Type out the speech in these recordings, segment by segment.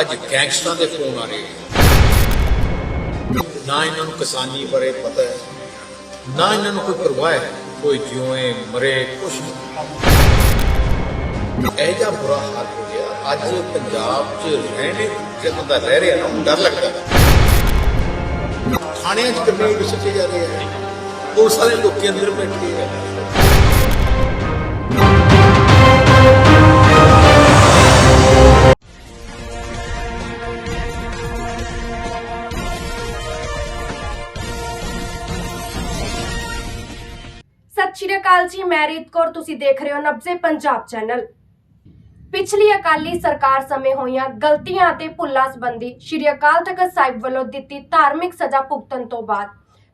ਅੱਜ ਗੈਂਗਸਟਰਾਂ ਦੇ ਫੋਨ ਆ ਰਹੇ ਨਾ। ਇਹਨਾਂ ਨੂੰ ਕਿਸਾਨੀ ਬਾਰੇ ਪਤਾ ਹੈ, ਨਾ ਇਹਨਾਂ ਨੂੰ ਕੋਈ ਪਰਵਾਹ ਹੈ, ਕੋਈ ਜਿਉਏ, ਮਰੇ, ਕੁਛ ਨਹੀਂ। ਇਹ ਜਿਹਾ ਬੁਰਾ ਹਾਲ ਹੋ ਗਿਆ, ਅੱਜ ਪੰਜਾਬ 'ਚ ਰਹਿਣੇ ਜੇ ਬੰਦਾ ਰਹਿ ਰਿਹਾ ਨਾ ਉਹਨੂੰ ਡਰ ਲੱਗਦਾ। ਥਾਣਿਆਂ 'ਚ ਗ੍ਰਨੇਡ ਸੁੱਟੇ ਜਾ ਰਹੇ ਹੈ। ਉਹ ਸਾਰੇ ਲੋਕੀ ਅੰਦਰ ਬੈਠੇ ਆ। ਸਤਿ ਸ਼੍ਰੀ ਅਕਾਲ ਜੀ, ਮੈਂ ਰੀਤ ਕੌਰ, ਤੁਸੀਂ ਦੇਖ ਰਹੇ ਹੋ ਨਬਜ਼ੇ ਪੰਜਾਬ ਚੈਨਲ। ਪਿਛਲੀ ਅਕਾਲੀ ਸਰਕਾਰ ਸਮੇਂ ਹੋਈਆਂ ਗਲਤੀਆਂ ਅਤੇ ਭੁੱਲਾਂ ਸੰਬੰਧੀ ਸ਼੍ਰੀ ਅਕਾਲ ਤਖਤ ਸਾਹਿਬ ਵੱਲੋਂ ਦਿੱਤੀ ਧਾਰਮਿਕ ਸਜ਼ਾ ਭੁਗਤਣ ਤੋਂ ਬਾਅਦ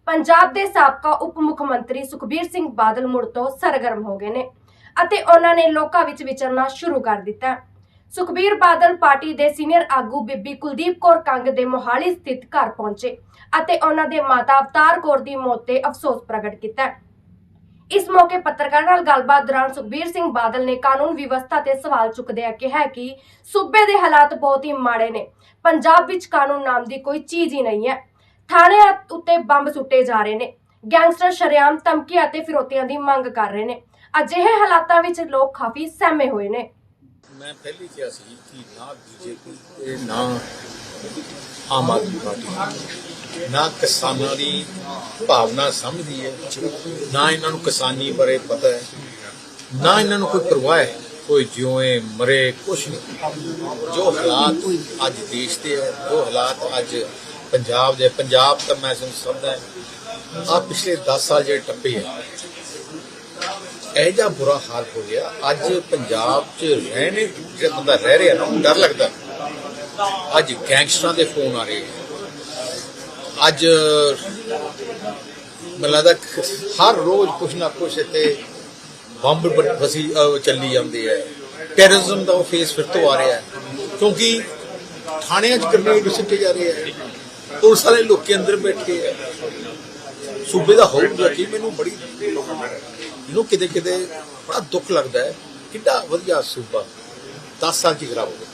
ਪੰਜਾਬ ਦੇ ਸਾਬਕਾ ਉਪ ਮੁੱਖ ਮੰਤਰੀ ਸੁਖਬੀਰ ਸਿੰਘ ਬਾਦਲ ਮੁੜ ਤੋਂ ਸਰਗਰਮ ਹੋ ਗਏ ਨੇ ਅਤੇ ਉਹਨਾਂ ਨੇ ਲੋਕਾਂ ਵਿੱਚ ਵਿਚਰਨਾ ਸ਼ੁਰੂ ਕਰ ਦਿੱਤਾ। ਸੁਖਬੀਰ ਬਾਦਲ ਪਾਰਟੀ ਦੇ ਸੀਨੀਅਰ ਆਗੂ ਬੀਬੀ ਕੁਲਦੀਪ ਕੌਰ ਕੰਗ ਦੇ ਮੋਹਾਲੀ ਸਥਿਤ ਘਰ ਪਹੁੰਚੇ ਅਤੇ ਉਹਨਾਂ ਦੇ ਮਾਤਾ ਅਵਤਾਰ ਕੌਰ ਦੀ ਮੌਤ ਤੇ ਅਫਸੋਸ ਪ੍ਰਗਟ ਕੀਤਾ। ਇਸ ਮੌਕੇ ਪੱਤਰਕਾਰਾਂ ਨਾਲ ਗੱਲਬਾਤ ਦੌਰਾਨ ਸੁਖਬੀਰ ਸਿੰਘ ਬਾਦਲ ਨੇ ਕਾਨੂੰਨ ਵਿਵਸਥਾ ਤੇ ਸਵਾਲ ਚੁੱਕਦਿਆਂ ਕਿਹਾ ਕਿ ਸੂਬੇ ਦੇ ਹਾਲਾਤ ਬਹੁਤ ਹੀ ਮਾੜੇ ਨੇ। ਪੰਜਾਬ ਵਿੱਚ ਕਾਨੂੰਨ ਨਾਮ ਦੀ ਕੋਈ ਚੀਜ਼ ਹੀ ਨਹੀਂ ਹੈ। ਥਾਣਿਆਂ ਉੱਤੇ ਬੰਬ ਸੁੱਟੇ ਜਾ ਰਹੇ ਨੇ। ਗੈਂਗਸਟਰ ਸ਼ਰੇਆਮ ਧਮਕੀਆਂ ਅਤੇ ਫਿਰੋਤੀਆਂ ਦੀ ਮੰਗ ਕਰ ਰਹੇ ਨੇ। ਅਜਿਹੇ ਹਾਲਾਤਾਂ ਵਿੱਚ ਲੋਕ ਕਾਫੀ ਸਹਿਮੇ ਹੋਏ ਨੇ। ਮੈਂ ਪਹਿਲੀ ਕਿਹਾ ਸੀ ਕਿ ਨਾ ਬੀਜੇਪੀ ਤੇ ਨਾ ਆਮ ਆਦਮੀ ਪਾਰਟੀ। ਨਾ ਕਿਸਾਨਾਂ ਦੀ ਭਾਵਨਾ ਸਮਝਦੀ ਹੈ, ਨਾ ਇਹਨਾਂ ਨੂੰ ਕਿਸਾਨੀ ਬਾਰੇ ਪਤਾ ਹੈ, ਨਾ ਇਹਨਾਂ ਨੂੰ ਕੋਈ ਪਰਵਾਹ ਹੈ, ਕੋਈ ਜਿਉਏ ਮਰੇ ਕੁਛ ਨਹੀਂ ਜੋ ਹਾਲਾਤ ਅੱਜ ਦੇਸ਼ ਦੇ ਹੈ, ਜੋ ਹਾਲਾਤ ਅੱਜ ਪੰਜਾਬ ਦੇ ਪੰਜਾਬ ਤਾਂ ਮੈਂ ਤੁਹਾਨੂੰ ਸਮਝਦਾ ਆ ਪਿਛਲੇ 10 ਸਾਲ ਜਿਹੜੇ ਟੱਪੇ ਆ, ਇਹ ਜਿਹਾ ਬੁਰਾ ਹਾਲ ਹੋ ਗਿਆ, ਅੱਜ ਪੰਜਾਬ 'ਚ ਰਹਿਣੇ ਜਿਹੜਾ ਬੰਦਾ ਰਹਿ ਰਿਹਾ ਨਾ ਉਹਨੂੰ ਡਰ ਲੱਗਦਾ ਅੱਜ ਗੈਂਗਸਟਰਾਂ ਦੇ ਫੋਨ ਆ ਰਹੇ ਆ। ਅੱਜ ਮੈਨੂੰ ਲੱਗਦਾ ਹਰ ਰੋਜ਼ ਕੁਛ ਨਾ ਕੁਛ ਇੱਥੇ ਬੰਬ ਫਸੀ ਚੱਲੀ ਜਾਂਦੇ ਹੈ। ਟੈਰਰਿਜ਼ਮ ਦਾ ਉਹ ਫੇਸ ਫਿਰ ਤੋਂ ਆ ਰਿਹਾ ਹੈ। ਕਿਉਂਕਿ ਥਾਣਿਆਂ 'ਚ ਗ੍ਰਨੇਡ ਸੁੱਟੇ ਜਾ ਰਹੇ ਹੈ। ਪੁਲਿਸ ਵਾਲੇ ਲੋਕੀ ਅੰਦਰ ਬੈਠੇ ਹੈ। ਸੂਬੇ ਦਾ ਹੋਊਗਾ ਕਿ? ਮੈਨੂੰ ਬੜੀ ਇਹਨੂੰ ਕਿਤੇ ਕਿਤੇ ਬੜਾ ਦੁੱਖ ਲੱਗਦਾ ਹੈ। ਕਿੱਡਾ ਵਧੀਆ ਸੂਬਾ। 10 ਸਾਲ ਚ ਖਰਾਬ ਹੋ ਗਿਆ।